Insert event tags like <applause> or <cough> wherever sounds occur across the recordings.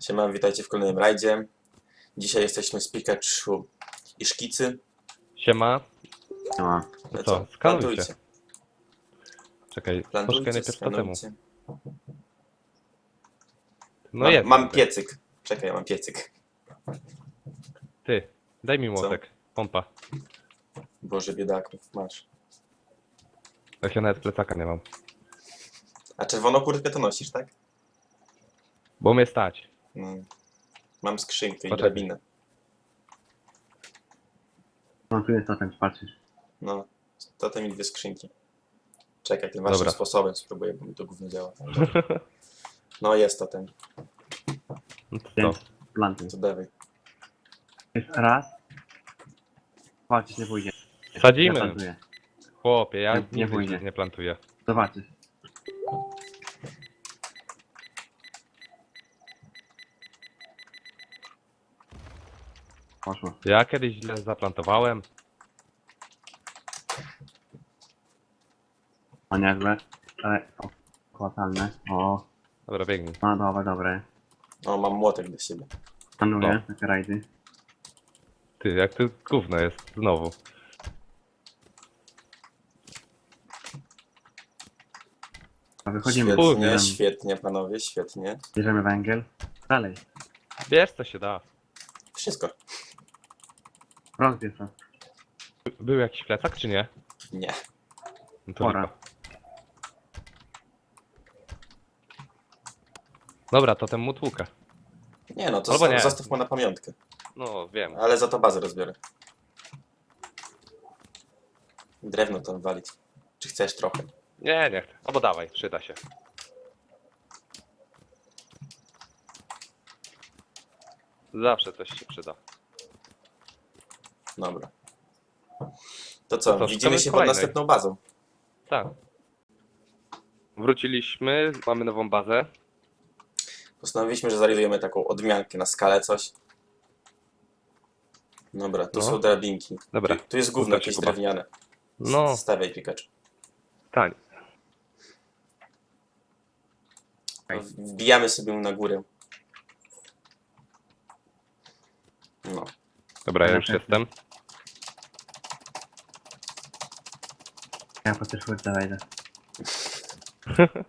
Siema, witajcie w kolejnym rajdzie. Dzisiaj jesteśmy z Pikachu i Szkicy. Siema. No, No co, skanujcie. plantujcie. Czekaj, Plantujcie, poszukaj najpierw totemu. skanujcie. No mam, jest. mam piecyk. Czekaj, ja mam piecyk. Ty, daj mi młotek. Pompa. Boże, biedaków, masz. Ja nawet plecaka nie mam. A czerwoną kurtkę to nosisz, tak? Bo mnie stać. No. Mam skrzynkę i Poczekaj. drabinę. no tu jest totem, patrzysz. No, totem i dwie skrzynki. Czekaj, tym waszym Dobra. sposobem spróbuję, bo mi to gówno działa. <laughs> No jest totem, No to Więc co? plantuj. to dawaj. Jest raz. Patrzysz, nie pójdzie. Ja Sadzimy. plantuję. Chłopie, ja Nie- nie nigdy nie, nie plantuję. Zobaczysz. Poszło. Ja kiedyś źle zaplantowałem. O niezłe. Ale o, opłacalne. O, Dobra, biegnij. no dobra, dobre. No, mam młotek do siebie. Planuję takie rajdy. Ty, jak to gówno jest znowu. A wychodzimy. Świetnie, Bierzemy, świetnie, panowie, świetnie. bierzemy węgiel. Dalej. Wiesz co się da. Wszystko. Rozbierz to. By- Był jakiś plecak czy nie? Nie. No to Pora. lipa. Dobra, to ten mu tłukę. Nie no, to Albo nie. zostaw mu na pamiątkę. No, wiem. Ale za to bazę rozbiorę. Drewno tam walić. Czy chcesz trochę? Nie, nie chcę. Albo dawaj, przyda się. Zawsze coś się przyda. Dobra. To co, To widzimy szukamy się pod kolejnej. następną bazą. Tak. Wróciliśmy, mamy nową bazę. Postanowiliśmy, że zrealizujemy taką odmiankę na skalę coś. Dobra, tu No. są drabinki. Dobra. Tu, tu jest gówno Zostawcie jakieś Kuba. drewniane. No, Stawiaj Pikachu. tań. W- Wbijamy sobie mu na górę. No. Dobra, ja już jestem. Ja po tej czwórce wejdę. <laughs>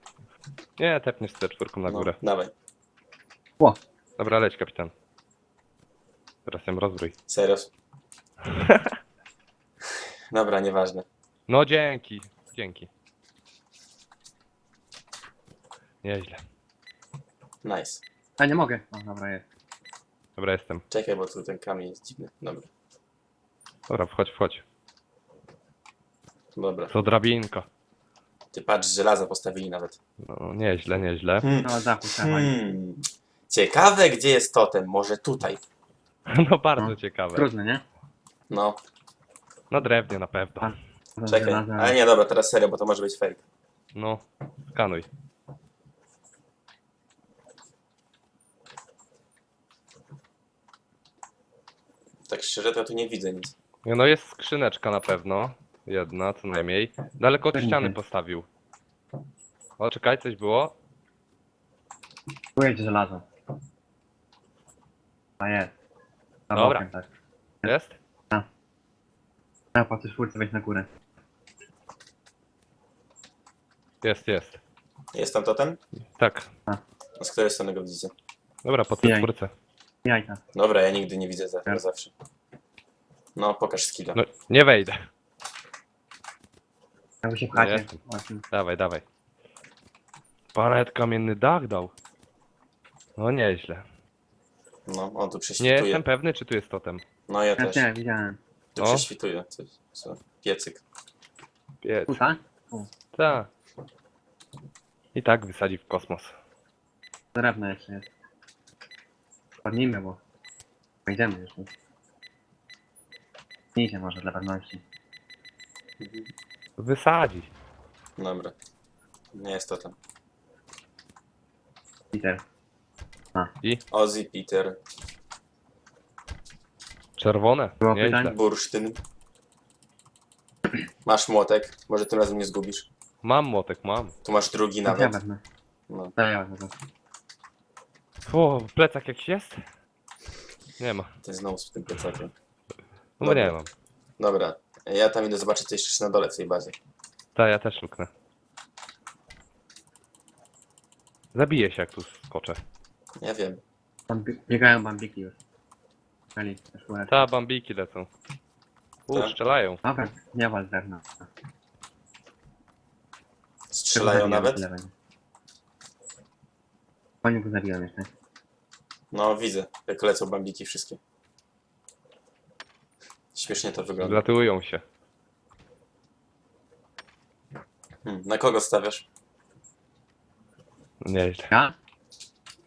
Nie, tepniesz z czwórką na no. górę. Dawaj. Ło, Dobra, leć kapitan. Teraz ją rozbrój. <laughs> Serio. <laughs> Dobra, nieważne. No dzięki, dzięki. Nieźle. Nice. a nie mogę. O, dobra, jest. Dobra, jestem. Czekaj, bo tu ten kamień jest dziwny. Dobra. Dobra, wchodź, wchodź. Dobra. To drabinka. Ty patrz, żelaza postawili nawet. No, nieźle, nieźle. Hmm. No, dachu trzeba. Hmm. Ciekawe, gdzie jest totem. Może tutaj. <laughs> No bardzo No. ciekawe. Trudne, nie? No, Na drewnie na pewno. A. czekaj. Żelaza- Ale nie, dobra, teraz serio, bo to może być fake. No, skanuj. Tak szczerze, to ja tu nie widzę nic. Nie, No jest skrzyneczka na pewno. Jedna co najmniej. Daleko od ściany postawił. O, czekaj, coś było? Tu jest żelazo. A jest. Za Dobra. bokiem, tak. Jest? Ja po tej czwórce wejść na górę. Jest, jest. Jest tam totem? Tak. A Z której strony go widzicie? Dobra, po tej czwórce. Jajka. Dobra, ja nigdy nie widzę za, Tak. zawsze. No, pokaż skilla. No, nie wejdę. Jakby się w No chacie. jestem. Właśnie. Dawaj, dawaj. Panet kamienny dach dał. No nieźle. No, on tu Nie prześwituje. jestem pewny, czy tu jest totem. No, ja Ja też. nie, widziałem. Tu O. prześwituje. Coś, co? Piecyk. Piec. Tu, tak? Tak. I tak wysadzi w kosmos. Drewno jeszcze jest. Podnijmy, bo wejdziemy jeszcze. Nijcie może dla pewności. Mhm. Wysadzi. Dobra. Nie jest totem. Peter. Ozzy, Peter, Czerwone. Było Nieźle. pytań? Bursztyn. Masz młotek, może tym razem nie zgubisz. Mam młotek, mam. Tu masz drugi Ja nawet. wezmę. No. To ja wezmę. O, plecak jakiś jest? Nie ma. Ty znowu z tym plecakiem. No bo Dobra. nie mam. Dobra, ja tam idę zobaczyć co jeszcze na dole w tej bazie. Ta, ja też luknę. Zabiję się jak tu skoczę. Ja wiem. Bambi biegają bambiki już. Czyli też. Ta, bambiki lecą. U, Tak? strzelają. Dobra, nie wal z drewna. Strzelają nawet? Oni go zabiją jeszcze. No widzę, jak lecą bambiki wszystkie. Śmiesznie to wygląda. Zlatyłują się. Hmm, na kogo stawiasz? Nieźle. Ja?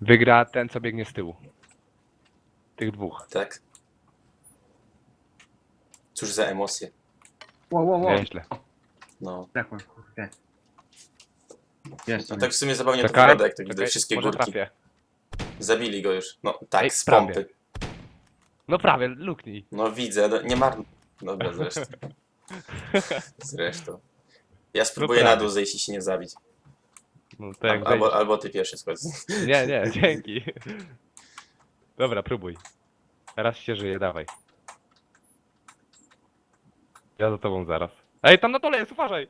Wygra ten, co biegnie z tyłu. Tych dwóch. Tak? Cóż za emocje. Wow, wow, wow. Nieźle. No. Zdechłem, kurde. Jest no tak w sumie zabawnie to Czekaj, wygląda, jak widzę czekaj, wszystkie może górki. trafię. Zabili go już. No tak, Ej, z prawie. pompy. No prawie, luknij. No widzę, no, nie marn... Dobra, <laughs> zresztą. Zresztą. Ja spróbuję No na prawie. dół zejść i się nie zabić. No to jak albo, albo ty pierwszy schodź. Nie, nie, <laughs> dzięki. Dobra, próbuj. Raz się żyje, dawaj. Ja za tobą zaraz. Ej, tam na dole jest, uważaj!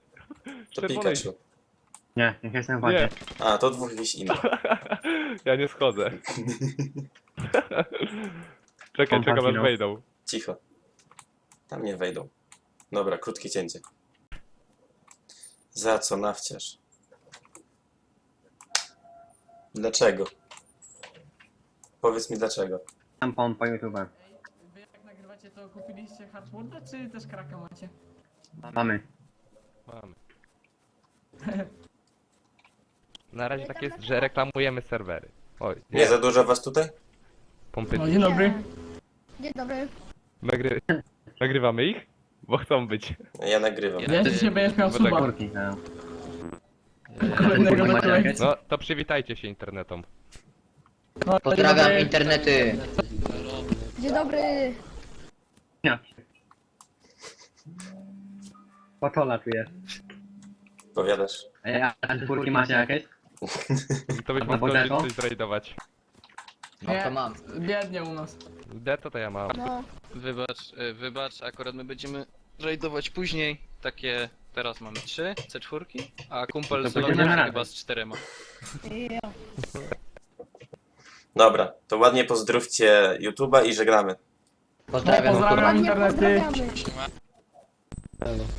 To Czerwonej. Pikachu. Nie, niech jestem w Nie, wodzie. A, to dwóch gdzieś innych. <laughs> ja nie schodzę. <laughs> czekaj, czekam aż wejdą. Cicho. Tam nie wejdą. Dobra, krótkie cięcie. Za co nawciarz? Dlaczego? Powiedz mi dlaczego. Tam pompa YouTube. Wy jak nagrywacie to kupiliście hardboarda, czy też kraka macie? Mamy. Mamy. <laughs> Na razie tak jest, że reklamujemy serwery. Oj, Nie za dużo was tutaj? pompy. No dzień dobry. Dzień dobry. Nagry... Nagrywamy ich? Bo chcą być. Ja nagrywam. Ja dzisiaj będziesz miał Bo tak- suba. No. Kolejnego Kurki na macie kolej. jakieś? No, to przywitajcie się internetom. No, dzień Pozdrawiam dobry. internety. Dzień dobry. Nie. Potola tu jest. Powiadasz. Ej, a a kurki macie jakieś? <laughs> To byśmy A na zdążyli Bodego? coś zrajdować. No to mam. Biednie u nas. D to to ja mam. No, Wybacz, y, wybacz, akurat my będziemy rajdować później. Takie, teraz mamy trzy C4, a kumpel z będziemy chyba z czterema. ja. Dobra, to ładnie pozdrówcie YouTube'a i żegnamy. Pozdrawiam. Pozdrawiam internety. pozdrawiamy.